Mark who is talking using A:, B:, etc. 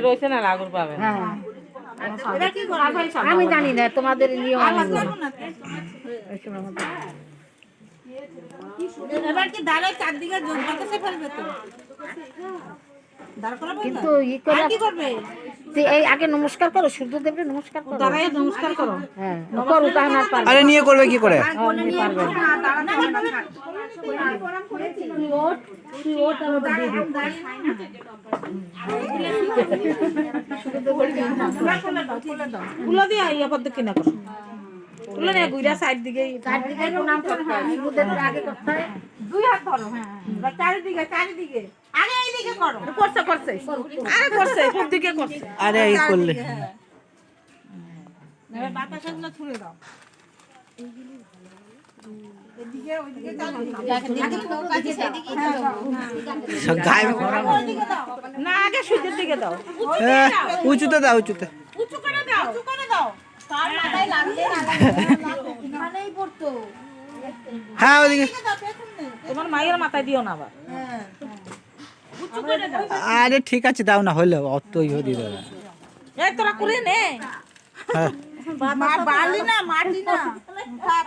A: রয়েছে না লাগুর পাবে
B: হ্যাঁ
C: এবার কি করবে
B: আমি জানি না তোমাদের নিয়ম আমি জানি।
C: না এবার কি দাঁড়ায় চারদিকে বাতাসে ফেলবে তো
B: কিন্তু ই করে
C: কি করবে
B: এই আগে নমস্কার করো সূর্যদেবকে নমস্কার করো
D: করো
B: হ্যাঁ করো তাহলে পারবে
E: আরে নিয়ে করবে কি করে
B: দিয়ে
D: ইয়া কিনা করো তুলো নিয়ে গুইরা সাইড দিকে
B: চারদিকে প্রণাম করতে হয় সূর্যদেবকে আগে করতে হয়
C: দুই হাত ধরো হ্যাঁ চারিদিকে চারিদিকে আগে এইদিকে করো
D: করছে করছে আরে করছে দিকে করছে
E: আরে এই করলে
C: হ্যাঁ বাতাসগুলো ছুড়ে দাও
D: না আগে সূর্যের দিকে দাও
E: হ্যাঁ, উঁচুতে দাও উঁচুতে
C: উঁচু করে দাও উঁচু করে দাও
E: হ্যাঁ। ওদিকে
C: পেছনে
D: তোমার মায়ের মাথায় দিও না আবার।
C: হ্যাঁ দাও।
E: আরে ঠিক আছে দাও না হলো অত ইয়ে দিয়ে দেবে
D: এই তোরা করে নে।
E: হ্যাঁ।
C: না মাটি না। থাক।